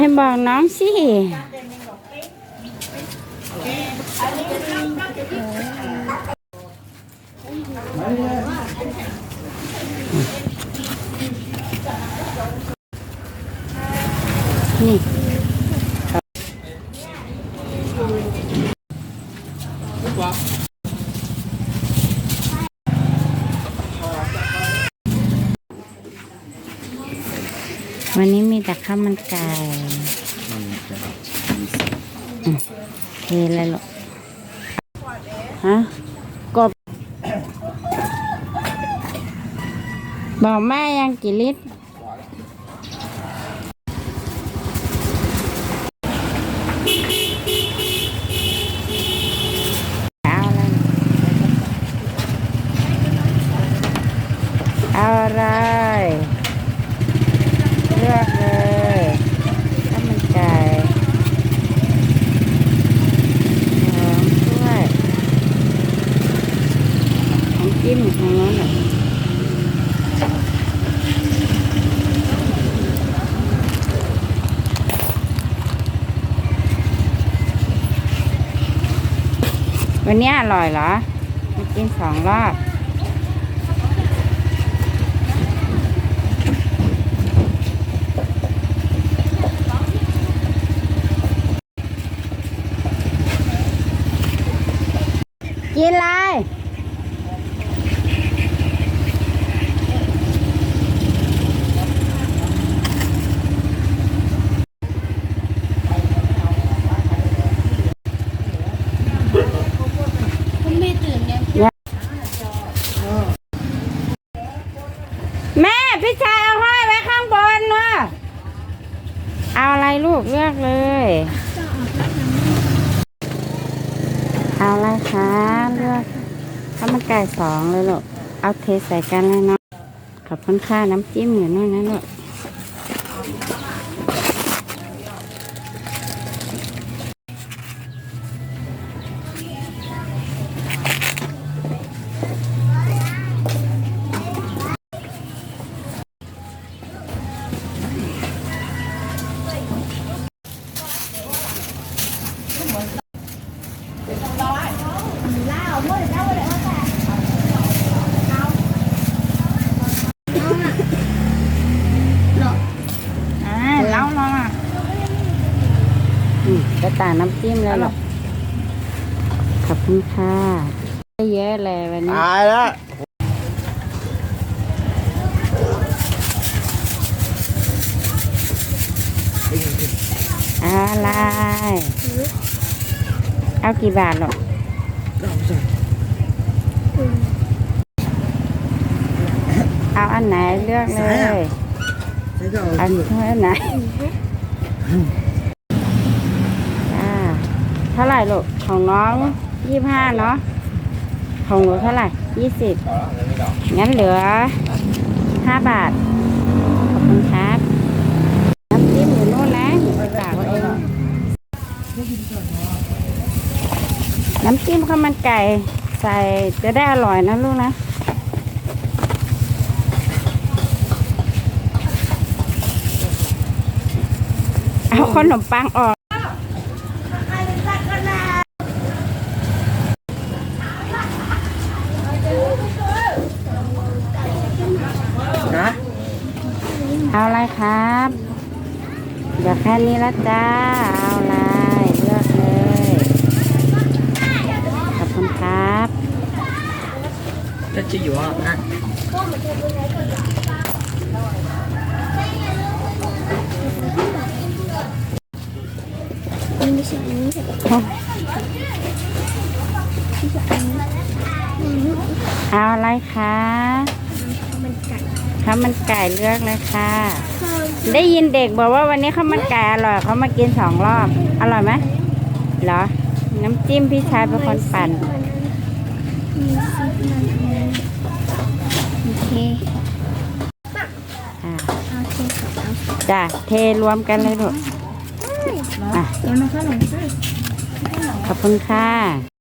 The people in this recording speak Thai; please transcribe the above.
ไปบอกน้องสินี่ วันนี้มีแต่ข้าวมันไก่อืมเทเลยหรอฮะกบ บอกแม่ยังกี่ลิตรเอาอะไร เอาอะไร เลือกเลยข้าวมันไก่สองถ้วยน้ำจิ้ม อยู่ทางโน้นน่ะวันนี้อร่อยเหรอมากินสองรอบกินอะไร คุณไม่ตื่นเนี่ย แม่ พี่ชายเอาห้อยไว้ข้างบนเนอะเอาอะไรลูกเลือกเลย เอาอะไรคะเลือกข้าวมันไก่สองเลยลูกเอาเทใส่กันเลยเนาะขอบคุณค่าน้ำจิ้มอยู่นู่นนะลูก ต่างน้ำจิ้มเลยลูกขอบคุณค่ะได้เยอะเลยวันนี้ ตายแล้ว อะไร เอากี่บาทหรอกเอาอันไหนเลือกเลยนี่ก็อันเท่าไหนจ้าเท่าไหร่ลูกของน้องยี่ห้าเนาะของหนูเท่าไหร่ยี่สิบงั้นเหลือห้าบาท ขอบคุณครับน้ำจิ้มอยู่นู่นนะหนูไปฝากไว้เองน้ำจิ้มข้าวมันไก่ใส่จะได้อร่อยนะลูกนะเอาขนมปังออก นะ เอาอะไรครับ เดี๋ยวแค่นี้ละจ้า เอาอะไรเลือกเลย ขอบคุณครับจะจะอยู่อะนะมันไม่ใช่อันนี้ใช่ไหมเอาอะไรคะมันกัด ข้าวมันไก่เลือกเลยค่ะ ได้ยินเด็กบอกว่าวันนี้ข้าวมันไก่อร่อยเขามากินสองรอบ อร่อยไหมเหรอ น้ำจิ้มพี่ชายเป็นคนปั่นมีซิปมันโอเคอ่าเอาเทกับเอาจ้ะเทรวมกันเลยลูกอะเดี๋ยวมันก็หลงได้ขอบคุณค่ะ